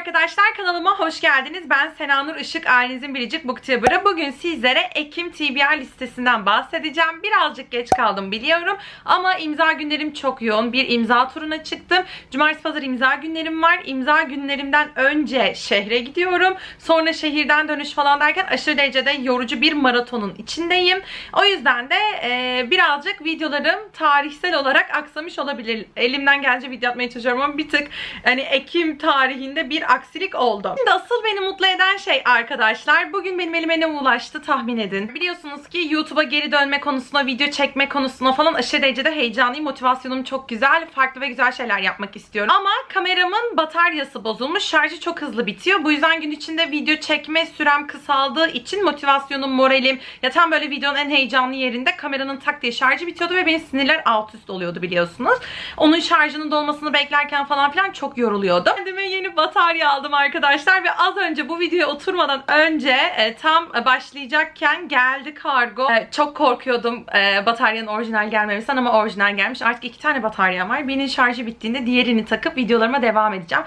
arkadaşlar kanalıma hoş geldiniz. Ben Senanur Işık, ailenizin biricik booktuber'ı. Bugün sizlere Ekim TBR listesinden bahsedeceğim. Birazcık geç kaldım biliyorum ama imza günlerim çok yoğun. Bir imza turuna çıktım. Cumartesi pazar imza günlerim var. İmza günlerimden önce şehre gidiyorum. Sonra şehirden dönüş falan derken aşırı derecede yorucu bir maratonun içindeyim. O yüzden de e, birazcık videolarım tarihsel olarak aksamış olabilir. Elimden gelince video atmaya çalışıyorum ama bir tık hani Ekim tarihinde bir aksilik oldu. Şimdi asıl beni mutlu eden şey arkadaşlar bugün benim elime ne ulaştı tahmin edin. Biliyorsunuz ki YouTube'a geri dönme konusunda, video çekme konusunda falan aşırı derecede heyecanlıyım. Motivasyonum çok güzel. Farklı ve güzel şeyler yapmak istiyorum. Ama kameramın bataryası bozulmuş. Şarjı çok hızlı bitiyor. Bu yüzden gün içinde video çekme sürem kısaldığı için motivasyonum, moralim ya tam böyle videonun en heyecanlı yerinde kameranın tak diye şarjı bitiyordu ve benim sinirler alt üst oluyordu biliyorsunuz. Onun şarjının dolmasını beklerken falan filan çok yoruluyordum. Kendime yeni batarya aldım arkadaşlar ve az önce bu videoya oturmadan önce e, tam başlayacakken geldi kargo. E, çok korkuyordum e, bataryanın orijinal gelmemesinden ama orijinal gelmiş. Artık iki tane bataryam var. Birinin şarjı bittiğinde diğerini takıp videolarıma devam edeceğim.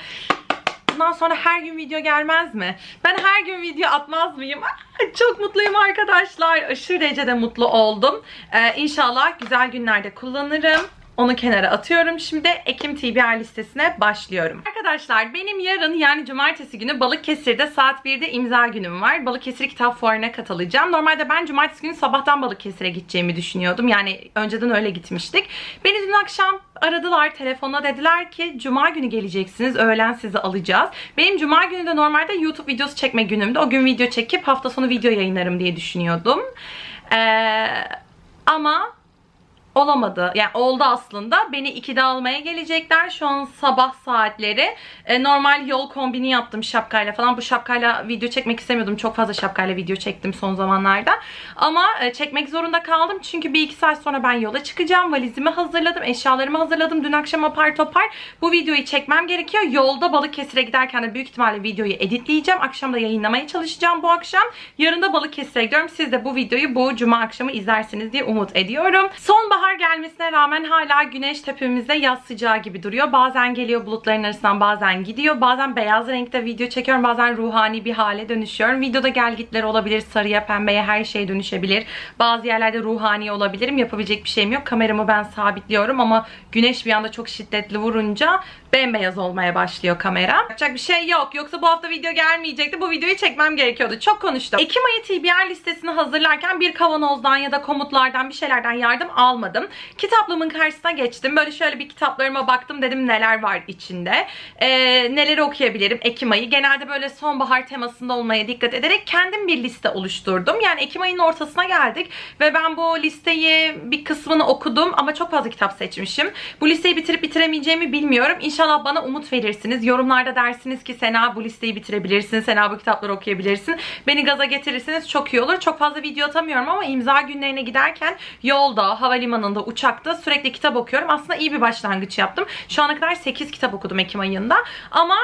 Bundan sonra her gün video gelmez mi? Ben her gün video atmaz mıyım? Ah, Çok mutluyum arkadaşlar. Aşırı derecede mutlu oldum. Ee, inşallah güzel günlerde kullanırım. Onu kenara atıyorum. Şimdi Ekim TBR listesine başlıyorum. Arkadaşlar benim yarın yani cumartesi günü Balıkesir'de saat 1'de imza günüm var. Balıkesir Kitap Fuarı'na katılacağım. Normalde ben cumartesi günü sabahtan Balıkesir'e gideceğimi düşünüyordum. Yani önceden öyle gitmiştik. Beni dün akşam aradılar telefonla dediler ki cuma günü geleceksiniz öğlen sizi alacağız. Benim cuma günü de normalde YouTube videosu çekme günümdü. O gün video çekip hafta sonu video yayınlarım diye düşünüyordum. Ee, ama olamadı. Yani oldu aslında. Beni 2'de almaya gelecekler. Şu an sabah saatleri. E, normal yol kombini yaptım şapkayla falan. Bu şapkayla video çekmek istemiyordum. Çok fazla şapkayla video çektim son zamanlarda. Ama e, çekmek zorunda kaldım. Çünkü bir iki saat sonra ben yola çıkacağım. Valizimi hazırladım. Eşyalarımı hazırladım. Dün akşam apar topar bu videoyu çekmem gerekiyor. Yolda Balıkesir'e giderken de büyük ihtimalle videoyu editleyeceğim. Akşam da yayınlamaya çalışacağım bu akşam. Yarın da Balıkesir'e gidiyorum. Siz de bu videoyu bu cuma akşamı izlersiniz diye umut ediyorum. Sonbahar gelmesine rağmen hala güneş tepemizde yaz sıcağı gibi duruyor. Bazen geliyor bulutların arasından bazen gidiyor. Bazen beyaz renkte video çekiyorum. Bazen ruhani bir hale dönüşüyorum. Videoda gelgitler olabilir. Sarıya, pembeye her şey dönüşebilir. Bazı yerlerde ruhani olabilirim. Yapabilecek bir şeyim yok. Kameramı ben sabitliyorum ama güneş bir anda çok şiddetli vurunca bembeyaz olmaya başlıyor kamera. Yapacak bir şey yok. Yoksa bu hafta video gelmeyecekti. Bu videoyu çekmem gerekiyordu. Çok konuştum. Ekim ayı TBR listesini hazırlarken bir kavanozdan ya da komutlardan bir şeylerden yardım almadım. Kitaplığımın karşısına geçtim. Böyle şöyle bir kitaplarıma baktım. Dedim neler var içinde. Ee, neleri okuyabilirim Ekim ayı. Genelde böyle sonbahar temasında olmaya dikkat ederek kendim bir liste oluşturdum. Yani Ekim ayının ortasına geldik ve ben bu listeyi bir kısmını okudum ama çok fazla kitap seçmişim. Bu listeyi bitirip bitiremeyeceğimi bilmiyorum. İnşallah bana umut verirsiniz. Yorumlarda dersiniz ki Sena bu listeyi bitirebilirsin. Sena bu kitapları okuyabilirsin. Beni gaza getirirseniz çok iyi olur. Çok fazla video atamıyorum ama imza günlerine giderken yolda, havalimanında, uçakta sürekli kitap okuyorum. Aslında iyi bir başlangıç yaptım. Şu ana kadar 8 kitap okudum Ekim ayında. Ama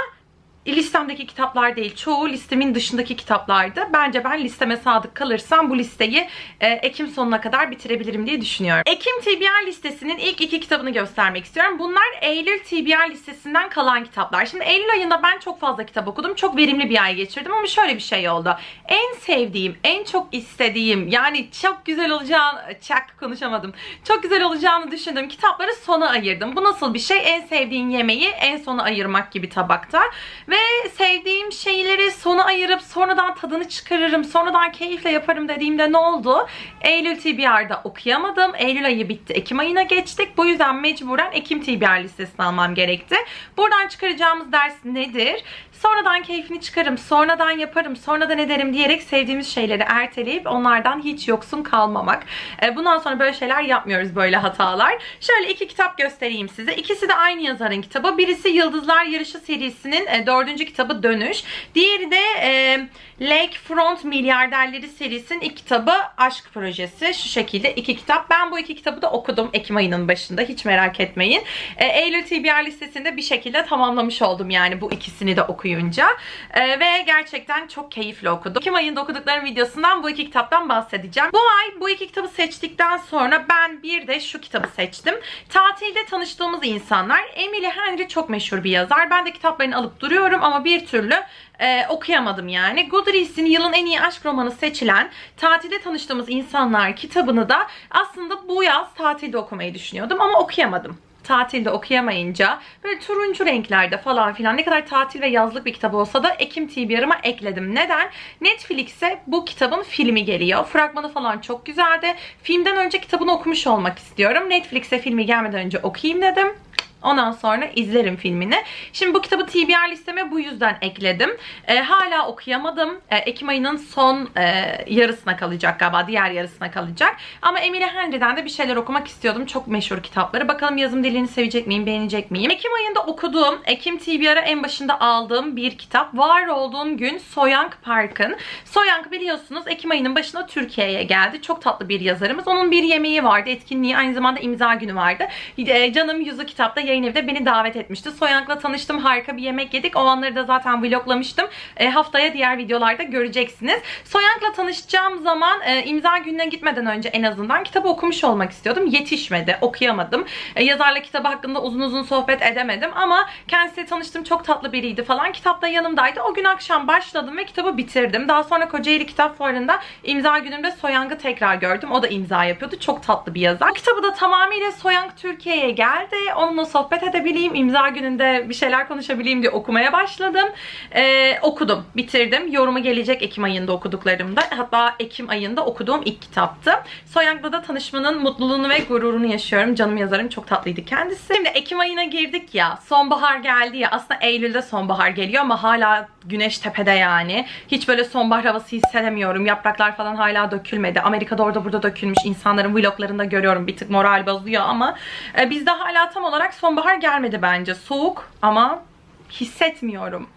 listemdeki kitaplar değil. Çoğu listemin dışındaki kitaplardı. Bence ben listeme sadık kalırsam bu listeyi e, Ekim sonuna kadar bitirebilirim diye düşünüyorum. Ekim TBR listesinin ilk iki kitabını göstermek istiyorum. Bunlar Eylül TBR listesinden kalan kitaplar. Şimdi Eylül ayında ben çok fazla kitap okudum. Çok verimli bir ay geçirdim ama şöyle bir şey oldu. En sevdiğim, en çok istediğim yani çok güzel olacağını çak konuşamadım. Çok güzel olacağını düşündüğüm kitapları sona ayırdım. Bu nasıl bir şey? En sevdiğin yemeği en sona ayırmak gibi tabakta. Ve sevdiğim şeyleri sona ayırıp sonradan tadını çıkarırım, sonradan keyifle yaparım dediğimde ne oldu? Eylül TBR'da okuyamadım. Eylül ayı bitti. Ekim ayına geçtik. Bu yüzden mecburen Ekim TBR listesini almam gerekti. Buradan çıkaracağımız ders nedir? Sonradan keyfini çıkarım, sonradan yaparım, sonradan ederim diyerek sevdiğimiz şeyleri erteleyip onlardan hiç yoksun kalmamak. E, Bundan sonra böyle şeyler yapmıyoruz böyle hatalar. Şöyle iki kitap göstereyim size. İkisi de aynı yazarın kitabı. Birisi Yıldızlar Yarışı serisinin e, dördüncü kitabı Dönüş. Diğeri de e, Lakefront Milyarderleri serisinin ilk kitabı Aşk Projesi. Şu şekilde iki kitap. Ben bu iki kitabı da okudum Ekim ayının başında. Hiç merak etmeyin. Eylül TBR listesinde bir şekilde tamamlamış oldum yani bu ikisini de okuyup okuyunca. Ee, ve gerçekten çok keyifli okudum. Ekim ayında okuduklarım videosundan bu iki kitaptan bahsedeceğim. Bu ay bu iki kitabı seçtikten sonra ben bir de şu kitabı seçtim. Tatilde tanıştığımız insanlar. Emily Henry çok meşhur bir yazar. Ben de kitaplarını alıp duruyorum ama bir türlü e, okuyamadım yani. Goodreads'in yılın en iyi aşk romanı seçilen Tatilde Tanıştığımız İnsanlar kitabını da aslında bu yaz tatilde okumayı düşünüyordum ama okuyamadım tatilde okuyamayınca böyle turuncu renklerde falan filan ne kadar tatil ve yazlık bir kitap olsa da Ekim TBR'ıma ekledim. Neden? Netflix'e bu kitabın filmi geliyor. Fragmanı falan çok güzeldi. Filmden önce kitabını okumuş olmak istiyorum. Netflix'e filmi gelmeden önce okuyayım dedim. Ondan sonra izlerim filmini. Şimdi bu kitabı TBR listeme bu yüzden ekledim. E, hala okuyamadım. E, Ekim ayının son e, yarısına kalacak galiba. Diğer yarısına kalacak. Ama Emily Henry'den de bir şeyler okumak istiyordum. Çok meşhur kitapları. Bakalım yazım dilini sevecek miyim, beğenecek miyim? Ekim ayında okuduğum, Ekim TBR'a en başında aldığım bir kitap. Var olduğum gün Soyank Park'ın. Soyank biliyorsunuz Ekim ayının başında Türkiye'ye geldi. Çok tatlı bir yazarımız. Onun bir yemeği vardı, etkinliği. Aynı zamanda imza günü vardı. E, Canım Yüzü kitapta yayın evde beni davet etmişti. Soyank'la tanıştım. Harika bir yemek yedik. O anları da zaten vloglamıştım. E, haftaya diğer videolarda göreceksiniz. Soyank'la tanışacağım zaman e, imza gününe gitmeden önce en azından kitabı okumuş olmak istiyordum. Yetişmedi. Okuyamadım. E, yazarla kitabı hakkında uzun uzun sohbet edemedim ama kendisiyle tanıştım. Çok tatlı biriydi falan. Kitap da yanımdaydı. O gün akşam başladım ve kitabı bitirdim. Daha sonra Kocaeli Kitap Fuarı'nda imza günümde Soyank'ı tekrar gördüm. O da imza yapıyordu. Çok tatlı bir yazar. Kitabı da tamamıyla Soyank Türkiye'ye geldi. Onunla sohbet edebileyim, imza gününde bir şeyler konuşabileyim diye okumaya başladım. Ee, okudum, bitirdim. Yorumu gelecek Ekim ayında okuduklarımda. Hatta Ekim ayında okuduğum ilk kitaptı. Soyank'la da tanışmanın mutluluğunu ve gururunu yaşıyorum. Canım yazarım çok tatlıydı kendisi. Şimdi Ekim ayına girdik ya, sonbahar geldi ya. Aslında Eylül'de sonbahar geliyor ama hala güneş tepede yani. Hiç böyle sonbahar havası hissedemiyorum. Yapraklar falan hala dökülmedi. Amerika'da orada burada dökülmüş. İnsanların vloglarında görüyorum. Bir tık moral bozuyor ama e, bizde hala tam olarak sonbahar gelmedi bence. Soğuk ama hissetmiyorum.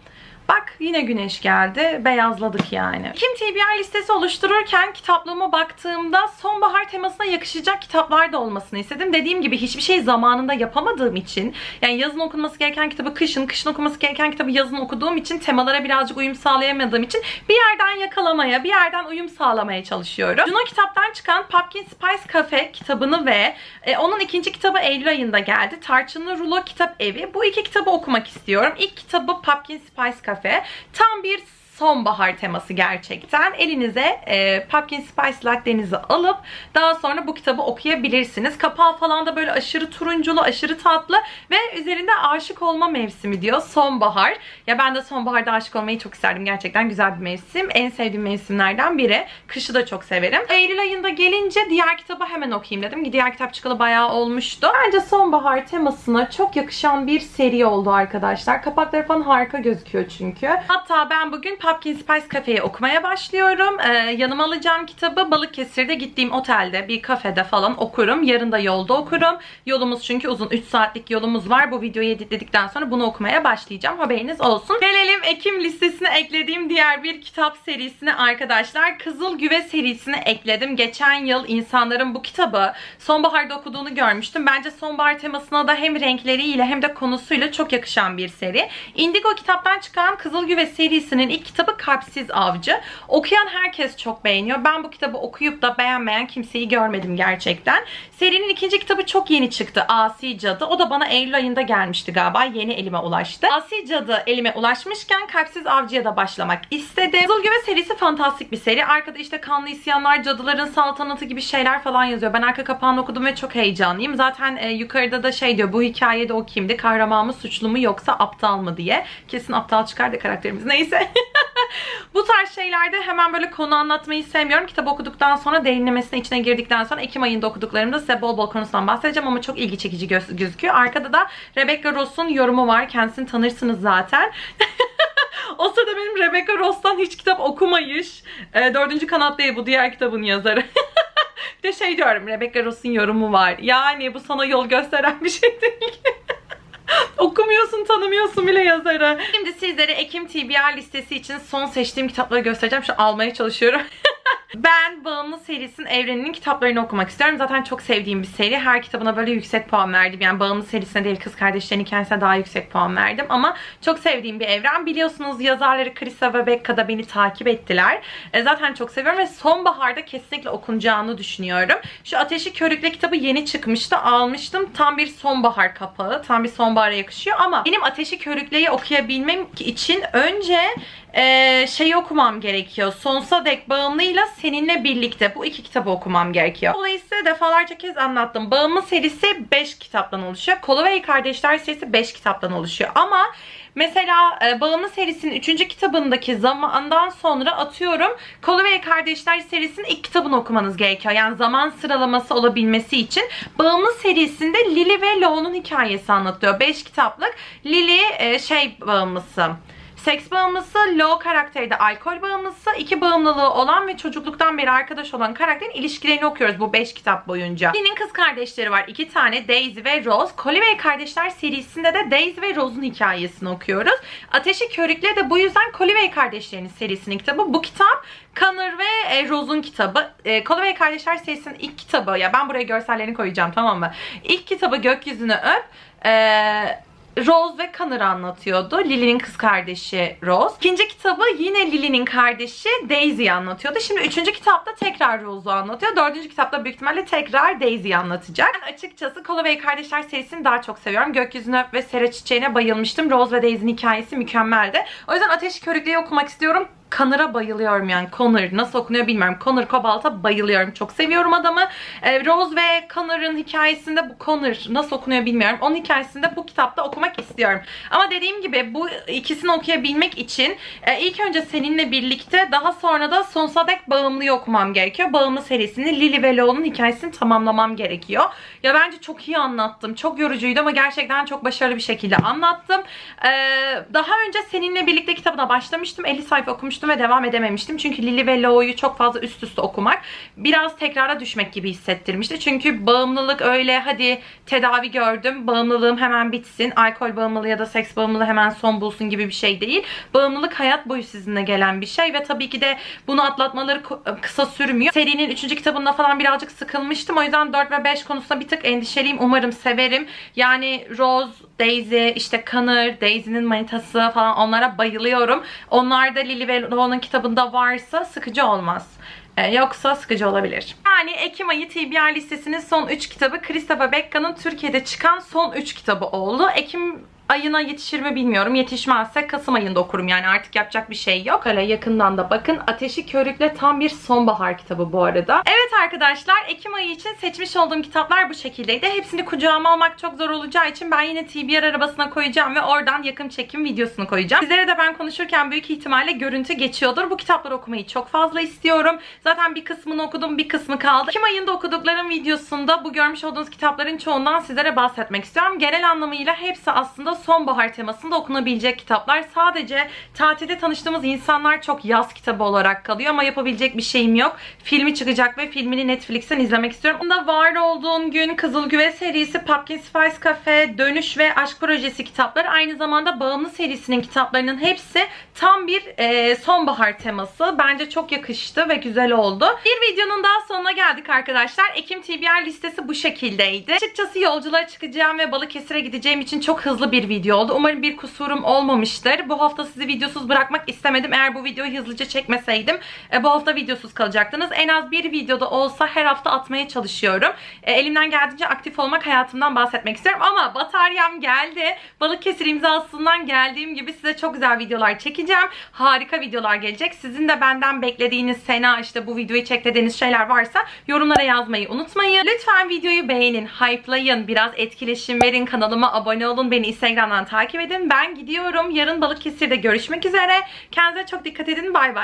Bak yine güneş geldi. Beyazladık yani. Kim TBR listesi oluştururken kitaplığıma baktığımda sonbahar temasına yakışacak kitaplar da olmasını istedim. Dediğim gibi hiçbir şey zamanında yapamadığım için yani yazın okunması gereken kitabı kışın, kışın okunması gereken kitabı yazın okuduğum için temalara birazcık uyum sağlayamadığım için bir yerden yakalamaya, bir yerden uyum sağlamaya çalışıyorum. Juno kitaptan çıkan Pumpkin Spice Cafe kitabını ve e, onun ikinci kitabı Eylül ayında geldi. Tarçınlı Rulo Kitap Evi. Bu iki kitabı okumak istiyorum. İlk kitabı Pumpkin Spice Cafe kafe. Tam bir sonbahar teması gerçekten. Elinize e, Pumpkin Spice Latte'nizi alıp daha sonra bu kitabı okuyabilirsiniz. Kapağı falan da böyle aşırı turunculu, aşırı tatlı ve üzerinde aşık olma mevsimi diyor. Sonbahar. Ya ben de sonbaharda aşık olmayı çok isterdim. Gerçekten güzel bir mevsim. En sevdiğim mevsimlerden biri. Kışı da çok severim. Eylül ayında gelince diğer kitabı hemen okuyayım dedim. Diğer kitap çıkalı bayağı olmuştu. Bence sonbahar temasına çok yakışan bir seri oldu arkadaşlar. Kapakları falan harika gözüküyor çünkü. Hatta ben bugün Pumpkin Spice Cafe'yi okumaya başlıyorum. Ee, yanıma alacağım kitabı Balıkesir'de gittiğim otelde, bir kafede falan okurum. Yarın da yolda okurum. Yolumuz çünkü uzun 3 saatlik yolumuz var. Bu videoyu editledikten sonra bunu okumaya başlayacağım. Haberiniz olsun. Gelelim Ekim listesine eklediğim diğer bir kitap serisine arkadaşlar. Kızıl Güve serisine ekledim. Geçen yıl insanların bu kitabı sonbaharda okuduğunu görmüştüm. Bence sonbahar temasına da hem renkleriyle hem de konusuyla çok yakışan bir seri. Indigo kitaptan çıkan Kızıl Güve serisinin ilk kitabı Kalpsiz Avcı. Okuyan herkes çok beğeniyor. Ben bu kitabı okuyup da beğenmeyen kimseyi görmedim gerçekten. Serinin ikinci kitabı çok yeni çıktı. Asi Cadı. O da bana Eylül ayında gelmişti galiba. Yeni elime ulaştı. Asi Cadı elime ulaşmışken Kalpsiz Avcı'ya da başlamak istedim. Kızılgüve serisi fantastik bir seri. Arkada işte kanlı isyanlar, cadıların saltanatı gibi şeyler falan yazıyor. Ben arka kapağını okudum ve çok heyecanlıyım. Zaten e, yukarıda da şey diyor. Bu hikayede o kimdi? Kahraman mı, suçlu mu yoksa aptal mı diye. Kesin aptal çıkar da karakterimiz. Neyse. Bu tarz şeylerde hemen böyle konu anlatmayı sevmiyorum. Kitap okuduktan sonra derinlemesine içine girdikten sonra Ekim ayında okuduklarımda size bol bol konusundan bahsedeceğim ama çok ilgi çekici göz gözüküyor. Arkada da Rebecca Ross'un yorumu var. Kendisini tanırsınız zaten. o sırada benim Rebecca Ross'tan hiç kitap okumayış. E, dördüncü kanat değil bu diğer kitabın yazarı. bir de şey diyorum Rebecca Ross'un yorumu var. Yani bu sana yol gösteren bir şey değil. Okumuyorsun, tanımıyorsun bile yazarı. Şimdi sizlere Ekim TBR listesi için son seçtiğim kitapları göstereceğim. Şu almaya çalışıyorum. Ben Bağımlı serisinin evreninin kitaplarını okumak istiyorum. Zaten çok sevdiğim bir seri. Her kitabına böyle yüksek puan verdim. Yani Bağımlı serisine değil kız kardeşlerin hikayesine daha yüksek puan verdim. Ama çok sevdiğim bir evren. Biliyorsunuz yazarları Krista ve Becca da beni takip ettiler. E, zaten çok seviyorum ve sonbaharda kesinlikle okunacağını düşünüyorum. Şu Ateşi Körükle kitabı yeni çıkmıştı. Almıştım. Tam bir sonbahar kapağı. Tam bir sonbahara yakışıyor ama benim Ateşi Körükle'yi okuyabilmem için önce e, şeyi okumam gerekiyor. Sonsuza dek bağımlıyla seninle birlikte. Bu iki kitabı okumam gerekiyor. Dolayısıyla defalarca kez anlattım. Bağımlı serisi 5 kitaptan oluşuyor. Kolovey Kardeşler serisi 5 kitaptan oluşuyor. Ama Mesela e, Bağımlı serisinin 3. kitabındaki zamandan sonra atıyorum Kolovey Kardeşler serisinin ilk kitabını okumanız gerekiyor. Yani zaman sıralaması olabilmesi için. Bağımlı serisinde Lily ve Lo'nun hikayesi anlatıyor. 5 kitaplık. Lily e, şey bağımlısı. Seks bağımlısı, Lo karakteri de alkol bağımlısı. iki bağımlılığı olan ve çocukluktan beri arkadaş olan karakterin ilişkilerini okuyoruz bu 5 kitap boyunca. Lily'nin kız kardeşleri var. iki tane Daisy ve Rose. Collie Kardeşler serisinde de Daisy ve Rose'un hikayesini okuyoruz. Ateşi Körükle de bu yüzden Collie Kardeşlerinin serisinin kitabı. Bu kitap Connor ve e, Rose'un kitabı. E, Collie Kardeşler serisinin ilk kitabı. Ya ben buraya görsellerini koyacağım tamam mı? İlk kitabı Gökyüzünü Öp. Eee Rose ve Connor'ı anlatıyordu. Lily'nin kız kardeşi Rose. İkinci kitabı yine Lily'nin kardeşi Daisy'yi anlatıyordu. Şimdi üçüncü kitapta tekrar Rose'u anlatıyor. Dördüncü kitapta büyük ihtimalle tekrar Daisy'yi anlatacak. Ben açıkçası Calloway Kardeşler serisini daha çok seviyorum. Gökyüzüne Öp ve Sera Çiçeği'ne bayılmıştım. Rose ve Daisy'nin hikayesi mükemmeldi. O yüzden Ateşi Körükle'yi okumak istiyorum. Connor'a bayılıyorum yani. Connor nasıl okunuyor bilmiyorum. Connor Cobalt'a bayılıyorum. Çok seviyorum adamı. Ee, Rose ve Connor'ın hikayesinde bu Connor nasıl okunuyor bilmiyorum. Onun hikayesinde bu kitapta okumak istiyorum. Ama dediğim gibi bu ikisini okuyabilmek için e, ilk önce seninle birlikte daha sonra da sonsuza dek bağımlıyı okumam gerekiyor. Bağımlı serisini Lily ve Lo'nun hikayesini tamamlamam gerekiyor. Ya bence çok iyi anlattım. Çok yorucuydu ama gerçekten çok başarılı bir şekilde anlattım. Ee, daha önce seninle birlikte kitabına başlamıştım. 50 sayfa okumuştum ve devam edememiştim. Çünkü Lily ve Lo'yu çok fazla üst üste okumak biraz tekrara düşmek gibi hissettirmişti. Çünkü bağımlılık öyle hadi tedavi gördüm. Bağımlılığım hemen bitsin. Alkol bağımlılığı ya da seks bağımlılığı hemen son bulsun gibi bir şey değil. Bağımlılık hayat boyu sizinle gelen bir şey ve tabii ki de bunu atlatmaları ko- kısa sürmüyor. Serinin 3. kitabında falan birazcık sıkılmıştım. O yüzden 4 ve 5 konusunda bir tık endişeliyim. Umarım severim. Yani Rose, Daisy, işte Connor, Daisy'nin manitası falan onlara bayılıyorum. Onlar da Lily ve Lo'nun kitabında varsa sıkıcı olmaz. Ee, yoksa sıkıcı olabilir. Yani Ekim ayı TBR listesinin son 3 kitabı Krista ve Becca'nın Türkiye'de çıkan son 3 kitabı oldu. Ekim ayına yetişir mi bilmiyorum. Yetişmezse Kasım ayında okurum yani artık yapacak bir şey yok. Öyle yakından da bakın. Ateşi Körükle tam bir sonbahar kitabı bu arada. Evet arkadaşlar Ekim ayı için seçmiş olduğum kitaplar bu şekildeydi. Hepsini kucağıma almak çok zor olacağı için ben yine TBR arabasına koyacağım ve oradan yakın çekim videosunu koyacağım. Sizlere de ben konuşurken büyük ihtimalle görüntü geçiyordur. Bu kitapları okumayı çok fazla istiyorum. Zaten bir kısmını okudum, bir kısmı kaldı. Ekim ayında okuduklarım videosunda bu görmüş olduğunuz kitapların çoğundan sizlere bahsetmek istiyorum. Genel anlamıyla hepsi aslında sonbahar temasında okunabilecek kitaplar. Sadece tatilde tanıştığımız insanlar çok yaz kitabı olarak kalıyor ama yapabilecek bir şeyim yok. Filmi çıkacak ve filmini Netflix'ten izlemek istiyorum. Bunda var olduğun gün Kızıl Güve serisi, Pumpkin Spice Cafe, Dönüş ve Aşk Projesi kitapları. Aynı zamanda Bağımlı serisinin kitaplarının hepsi tam bir e, sonbahar teması. Bence çok yakıştı ve güzel oldu. Bir videonun daha sonuna geldik arkadaşlar. Ekim TBR listesi bu şekildeydi. Açıkçası yolculuğa çıkacağım ve Balıkesir'e gideceğim için çok hızlı bir video oldu. Umarım bir kusurum olmamıştır. Bu hafta sizi videosuz bırakmak istemedim. Eğer bu videoyu hızlıca çekmeseydim e, bu hafta videosuz kalacaktınız. En az bir videoda olsa her hafta atmaya çalışıyorum. E, elimden geldiğince aktif olmak hayatımdan bahsetmek istiyorum. Ama bataryam geldi. Balıkesir imzasından geldiğim gibi size çok güzel videolar çekeceğim. Harika videolar gelecek. Sizin de benden beklediğiniz Sena işte bu videoyu çek dediğiniz şeyler varsa yorumlara yazmayı unutmayın. Lütfen videoyu beğenin, hype'layın, biraz etkileşim verin, kanalıma abone olun, beni Instagram'dan takip edin. Ben gidiyorum. Yarın Balıkesir'de görüşmek üzere. Kendinize çok dikkat edin. Bay bay.